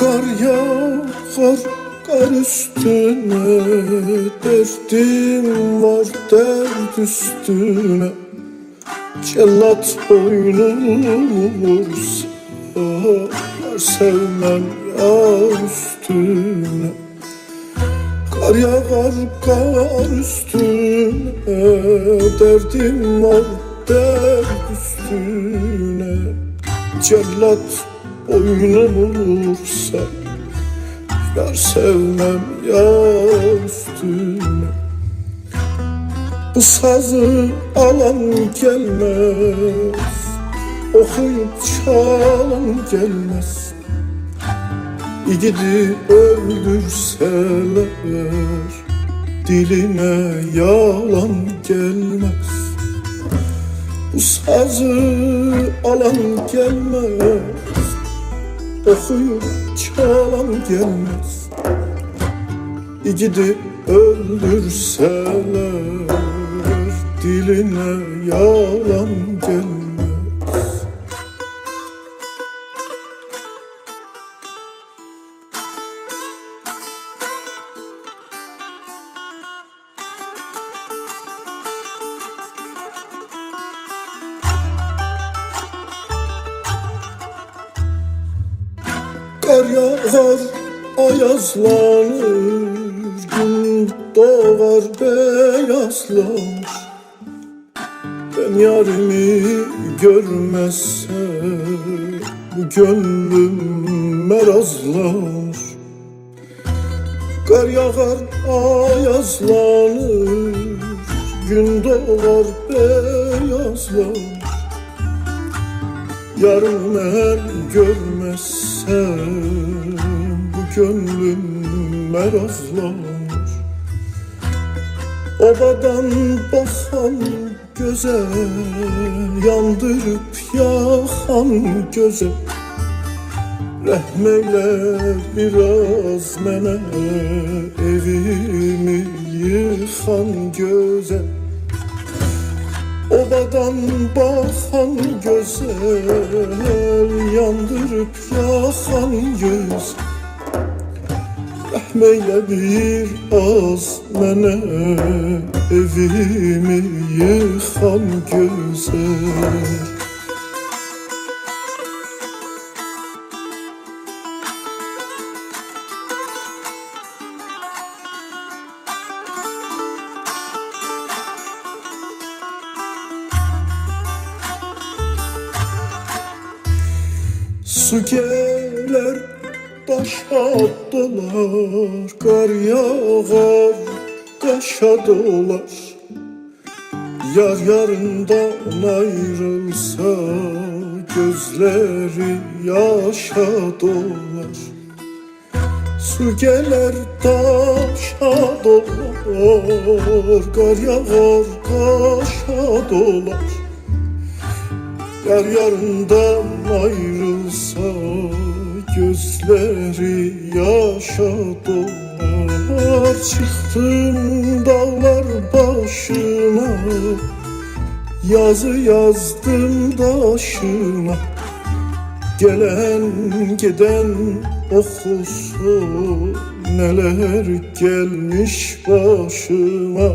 Kar yağar kar üstüne Derdim var dert üstüne. Cellat boynumu vursa Yar sevmem yar üstüne. Kar yağar kar üstüne Derdim var dert üstüne. Cellat boynumu vursa Yar sevmem yar üstüne. Bu sazı alan gelmez Okuyup çalan gelmez. İgidi öldürseler Diline yalan gelmez. Bu sazı alan gelmez Okuyup çalan gelmez. İgidi öldürseler Diline yalan gelmez Kar yağar, ayazlanır Gün doğar, beyazlanır Ben yarimi görmezsem gönlüm merazlanır Kar yağar, ayazlanır Gün doğar, beyazlanır Yarın ben görmezsem Bu gönlüm merazlanır Obadan bakan göze Yandırıp yakan göze. Rahmeyle biraz mene Evimi yıkan göze Obadan bakan güzel Yandırıp yakan göz Rahmeyle bir az mene Evimi yıkan güzel Su gelir taşa dolar Kar yağar taşa dolar. Yar yarından ayrılsa Gözleri yaşa dolar. Su gelir taşa dolar Kar yağar taşa dolar. Yar yarından Gözleri yaşa dolar Çıktım dağlar başına Yazı yazdım daşına Gelen giden okusun Neler gelmiş başıma.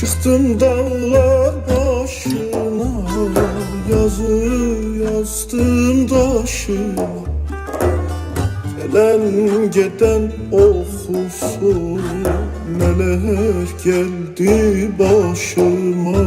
Çıktım dağlar başına Yazı yazdım daşıma Gelen giden okusun. Neler geldi başıma